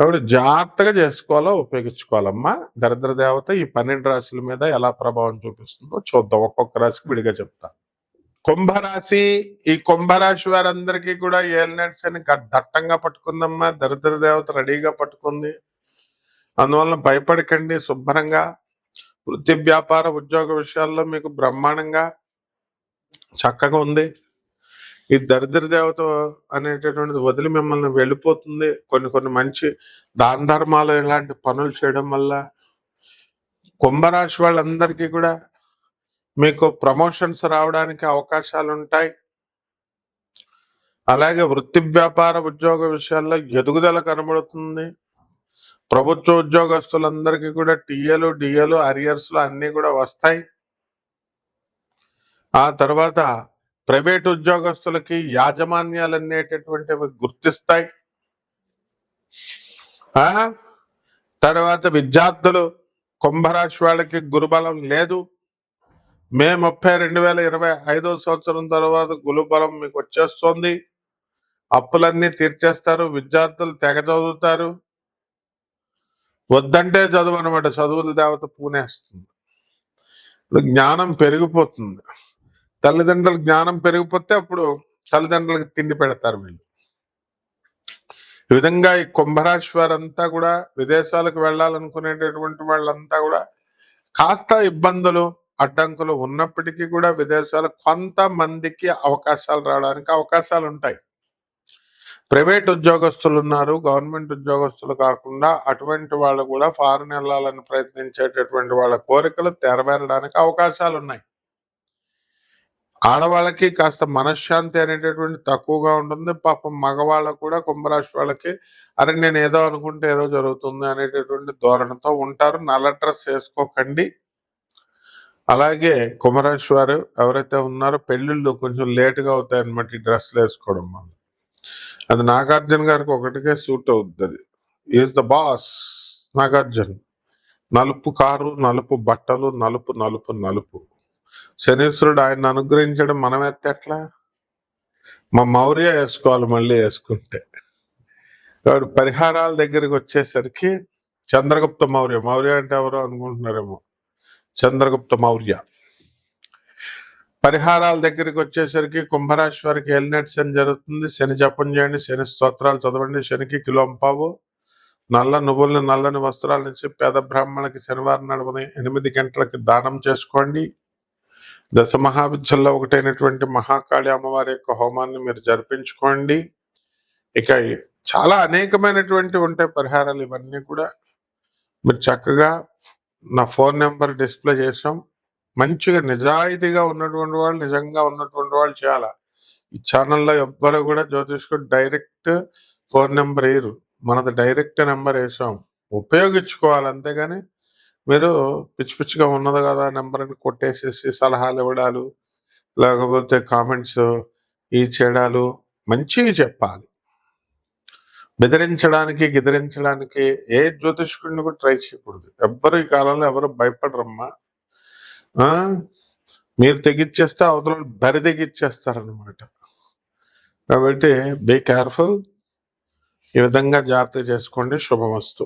కాబట్టి జాగ్రత్తగా చేసుకోవాలో ఉపయోగించుకోవాలమ్మా. దరిద్ర దేవత ఈ పన్నెండు రాశుల మీద ఎలా ప్రభావం చూపిస్తుందో చూద్దాం. ఒక్కొక్క రాశికి విడిగా చెప్తా. కుంభరాశి ఈ కుంభరాశి వారందరికీ కూడా ఏలినట్స్ అని దట్టంగా పట్టుకుందమ్మా. దరిద్ర దేవత రెడీగా పట్టుకుంది. అందువల్ల భయపడకండి శుభ్రంగా. వృత్తి వ్యాపార ఉద్యోగ విషయాల్లో మీకు బ్రహ్మాండంగా చక్కగా ఉంది. ఈ దరిద్ర దేవత అనేటటువంటిది వదిలి మిమ్మల్ని వెళ్ళిపోతుంది. కొన్ని కొన్ని మంచి దాన ధర్మాలు ఇలాంటి పనులు చేయడం వల్ల కుంభరాశి వాళ్ళందరికీ కూడా మీకు ప్రమోషన్స్ రావడానికి అవకాశాలు ఉంటాయి. అలాగే వృత్తి వ్యాపార ఉద్యోగ విషయాల్లో ఎదుగుదల కనబడుతుంది. ప్రభుత్వ ఉద్యోగస్తులందరికీ కూడా టీఏలు డిఏలు అరియర్స్లు అన్నీ కూడా వస్తాయి. ఆ తర్వాత ప్రైవేట్ ఉద్యోగస్తులకి యాజమాన్యాలు అనేటటువంటివి గుర్తిస్తాయి తర్వాత విద్యార్థులు కుంభరాశి వాళ్ళకి గురుబలం లేదు. మే ముప్పై రెండు వేల ఇరవై ఐదో సంవత్సరం తర్వాత గురుబలం మీకు వచ్చేస్తుంది. అప్పులన్నీ తీర్చేస్తారు విద్యార్థులు తెగ చదువుతారు. వద్దంటే చదువు అనమాట చదువుల దేవత పూనేస్తుంది. జ్ఞానం పెరిగిపోతుంది. తల్లిదండ్రుల జ్ఞానం పెరిగిపోతే అప్పుడు తల్లిదండ్రులకు తిండి పెడతారు వీళ్ళు. ఈ విధంగా ఈ కుంభరాశి వారంతా కూడా విదేశాలకు వెళ్ళాలనుకునేటటువంటి వాళ్ళంతా కూడా కాస్త ఇబ్బందులు అడ్డంకులు ఉన్నప్పటికీ కూడా విదేశాలు కొంతమందికి అవకాశాలు రావడానికి అవకాశాలు ఉంటాయి. ప్రైవేట్ ఉద్యోగస్తులు ఉన్నారు గవర్నమెంట్ ఉద్యోగస్తులు కాకుండా అటువంటి వాళ్ళు కూడా ఫారెన్ వెళ్ళాలని ప్రయత్నించేటటువంటి వాళ్ళ కోరికలు నెరవేరడానికి అవకాశాలు ఉన్నాయి. ఆడవాళ్ళకి కాస్త మనశ్శాంతి అనేటటువంటి తక్కువగా ఉంటుంది. పాపం మగవాళ్ళకు కూడా కుంభరాశి వాళ్ళకి అరే నేను ఏదో అనుకుంటే ఏదో జరుగుతుంది అనేటటువంటి ధోరణితో ఉంటారు. నల్ల డ్రెస్ వేసుకోకండి. అలాగే కుంభరాశి వారు ఎవరైతే ఉన్నారో పెళ్ళిళ్ళు కొంచెం లేటుగా అవుతాయి అనమాట ఈ డ్రెస్లు వేసుకోవడం వల్ల. అది నాగార్జున గారికి ఒకటికే సూట్ అవుతుంది అది. Is the boss Nagarjuna. నలుపు కారు నలుపు బట్టలు నలుపు నలుపు నలుపు. శనీశ్వరుడు ఆయన అనుగ్రహించడం మనం ఎత్తే ఎట్లా? మా మౌర్య వేసుకోవాలి మళ్ళీ వేసుకుంటే. కాబట్టి పరిహారాల దగ్గరికి వచ్చేసరికి చంద్రగుప్త మౌర్య. మౌర్య అంటే ఎవరో అనుకుంటున్నారేమో. చంద్రగుప్త మౌర్య. పరిహారాల దగ్గరికి వచ్చేసరికి కుంభరాశి వారికి ఎల్నెట్ శని జరుగుతుంది. శని జపం చేయండి శని స్తోత్రాలు చదవండి శనికి కిలోంపావు నల్ల నువ్వులను నల్లని వస్త్రాల నుంచి పేద బ్రాహ్మణులకి శనివారం నడుమని ఎనిమిది గంటలకి దానం చేసుకోండి. దశ మహావిద్యల్లో ఒకటైనటువంటి మహాకాళి అమ్మవారి యొక్క హోమాన్ని మీరు జరిపించుకోండి. ఇక చాలా అనేకమైనటువంటి ఉంటాయి పరిహారాలు ఇవన్నీ కూడా మీరు చక్కగా నా ఫోన్ నెంబర్ డిస్ప్లే చేసాం మంచిగా నిజాయితీగా ఉన్నటువంటి వాళ్ళు నిజంగా ఉన్నటువంటి వాళ్ళు చేయాలా? ఈ ఛానల్లో ఎవ్వరు కూడా జ్యోతిష్కుడు డైరెక్ట్ ఫోన్ నెంబర్ వేయరు. మనది డైరెక్ట్ నెంబర్ వేసాం. ఉపయోగించుకోవాలి అంతేగాని మీరు పిచ్చి పిచ్చిగా ఉన్నది కదా నెంబర్ అని కొట్టేసేసి సలహాలు ఇవ్వడాలు లేకపోతే కామెంట్స్ ఈ చేయడాలు మంచివి చెప్పాలి. బెదిరించడానికి గెదిరించడానికి ఏ జ్యోతిష్కుడిని కూడా ట్రై చేయకూడదు. ఎవ్వరు ఈ కాలంలో ఎవరు భయపడరమ్మా. మీరు తెగిచ్చేస్తే అవతల బరి తెగిచ్చేస్తారనమాట కాబట్టి బీ కేర్ఫుల్ ఈ విధంగా జాగ్రత్త చేసుకోండి. శుభమస్తు.